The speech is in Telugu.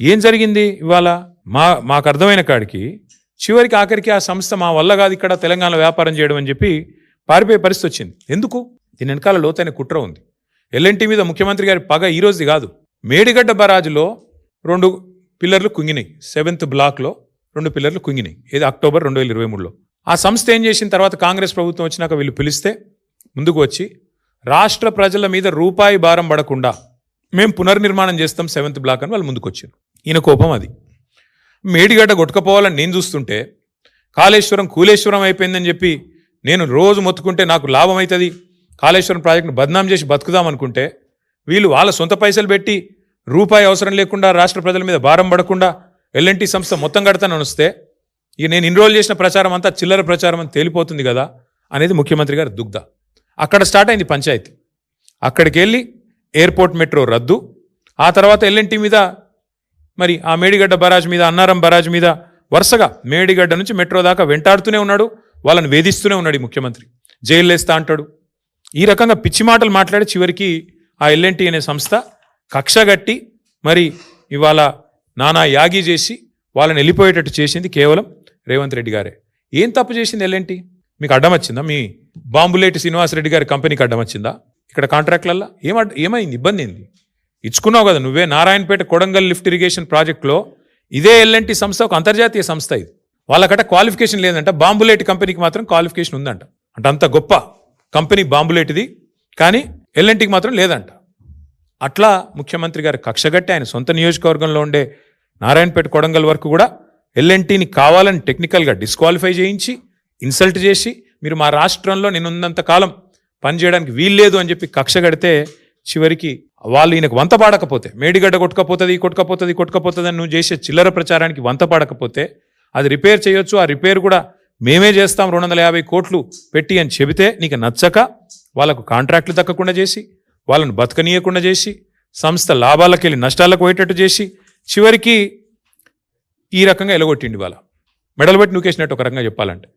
ఏం జరిగింది ఇవాళ? మా మాకు అర్థమైన కాడికి చివరికి ఆఖరికి ఆ సంస్థ మా వల్ల కాదు ఇక్కడ తెలంగాణ వ్యాపారం చేయడం అని చెప్పి పారిపోయే పరిస్థితి వచ్చింది. ఎందుకు? దీని వెనకాల లోతైన కుట్ర ఉంది. ఎల్ఎన్టీ మీద ముఖ్యమంత్రి గారి పగ ఈరోజు కాదు. మేడిగడ్డ బరాజులో రెండు పిల్లర్లు కుంగినాయి. సెవెంత్ బ్లాక్లో రెండు పిల్లర్లు కుంగినాయి. ఇది అక్టోబర్ రెండు వేల ఇరవై మూడులో. ఆ సంస్థ ఏం చేసిన తర్వాత కాంగ్రెస్ ప్రభుత్వం వచ్చినాక వీళ్ళు పిలిస్తే ముందుకు వచ్చి రాష్ట్ర ప్రజల మీద రూపాయి భారం పడకుండా మేము పునర్నిర్మాణం చేస్తాం సెవెంత్ బ్లాక్ అని వాళ్ళు ముందుకు వచ్చారు ఈయన కోపం అది. మేడిగడ్డ కొట్టుకపోవాలని నేను చూస్తుంటే కాళేశ్వరం కూలేశ్వరం అయిపోయిందని చెప్పి నేను రోజు మొత్తుకుంటే నాకు లాభం అవుతుంది కాళేశ్వరం ప్రాజెక్టును బద్నాం చేసి బతుకుదాం అనుకుంటే వీళ్ళు వాళ్ళ సొంత పైసలు పెట్టి రూపాయి అవసరం లేకుండా రాష్ట్ర ప్రజల మీద భారం పడకుండా ఎల్ఎన్టీ సంస్థ మొత్తం కడతానని వస్తే ఇక నేను ఇన్రోల్ చేసిన ప్రచారం అంతా చిల్లర ప్రచారం అని తేలిపోతుంది కదా అనేది ముఖ్యమంత్రి గారి దుగ్ధ. అక్కడ స్టార్ట్ అయింది పంచాయతీ. అక్కడికి వెళ్ళి ఎయిర్పోర్ట్ మెట్రో రద్దు. ఆ తర్వాత ఎల్ఎన్టీ మీద మరి ఆ మేడిగడ్డ బరాజ్ మీద అన్నారం బరాజ్ మీద వరుసగా మేడిగడ్డ నుంచి మెట్రో దాకా వెంటాడుతూనే ఉన్నాడు. వాళ్ళని వేధిస్తూనే ఉన్నాడు ఈ ముఖ్యమంత్రి. జైల్లేస్తా అంటాడు. ఈ రకంగా పిచ్చి మాటలు మాట్లాడి చివరికి ఆ ఎల్ఎన్టీ అనే సంస్థ కక్షగట్టి మరి ఇవాళ నానా యాగి చేసి వాళ్ళని వెళ్ళిపోయేటట్టు చేసింది కేవలం రేవంత్ రెడ్డి గారే. ఏం తప్పు చేసింది ఎల్ఎన్టీ మీకు అడ్డం వచ్చిందా? మీ బాంబులేటి శ్రీనివాసరెడ్డి గారి కంపెనీకి అడ్డం వచ్చిందా? ఇక్కడ కాంట్రాక్ట్లల్లో? ఏమ ఏమైంది? ఇబ్బంది ఏంది? ఇచ్చుకున్నావు కదా నువ్వే నారాయణపేట కొడంగల్ లిఫ్ట్ ఇరిగేషన్ ప్రాజెక్టులో ఇదే ఎల్ఎన్టీ సంస్థ ఒక అంతర్జాతీయ సంస్థ ఇది. వాళ్ళకట క్వాలిఫికేషన్ లేదంట. బాంబులేటి కంపెనీకి మాత్రం క్వాలిఫికేషన్ ఉందంట. అంటే అంత గొప్ప కంపెనీ బాంబులేటిది కానీ ఎల్ఎన్టీకి మాత్రం లేదంట. అట్లా ముఖ్యమంత్రి గారు కక్షగట్టి ఆయన సొంత నియోజకవర్గంలో ఉండే నారాయణపేట కొడంగల్ వరకు కూడా ఎల్ఎన్టీని కావాలని టెక్నికల్గా డిస్క్వాలిఫై చేయించి ఇన్సల్ట్ చేసి మీరు మా రాష్ట్రంలో నేనున్నంత కాలం పనిచేయడానికి వీల్లేదు అని చెప్పి కక్ష కడితే చివరికి వాళ్ళు ఈయనకు వంత పాడకపోతే మేడిగడ్డ కొట్టుకపోతుంది కొట్టుకపోతుంది కొట్టుకపోతుంది అని నువ్వు చేసే చిల్లర ప్రచారానికి వంత పాడకపోతే అది రిపేర్ చేయొచ్చు ఆ రిపేర్ కూడా మేమే చేస్తాం రెండు వందల యాభై కోట్లు పెట్టి అని చెబితే నీకు నచ్చక వాళ్ళకు కాంట్రాక్ట్లు దక్కకుండా చేసి వాళ్ళను బతకనీయకుండా చేసి సంస్థ లాభాలకు వెళ్ళి నష్టాలకు పోయేటట్టు చేసి చివరికి ఈ రకంగా ఎలగొట్టిండి వాళ్ళ మెడలు పెట్టి నూకేసినట్టు ఒక రకంగా చెప్పాలంటే.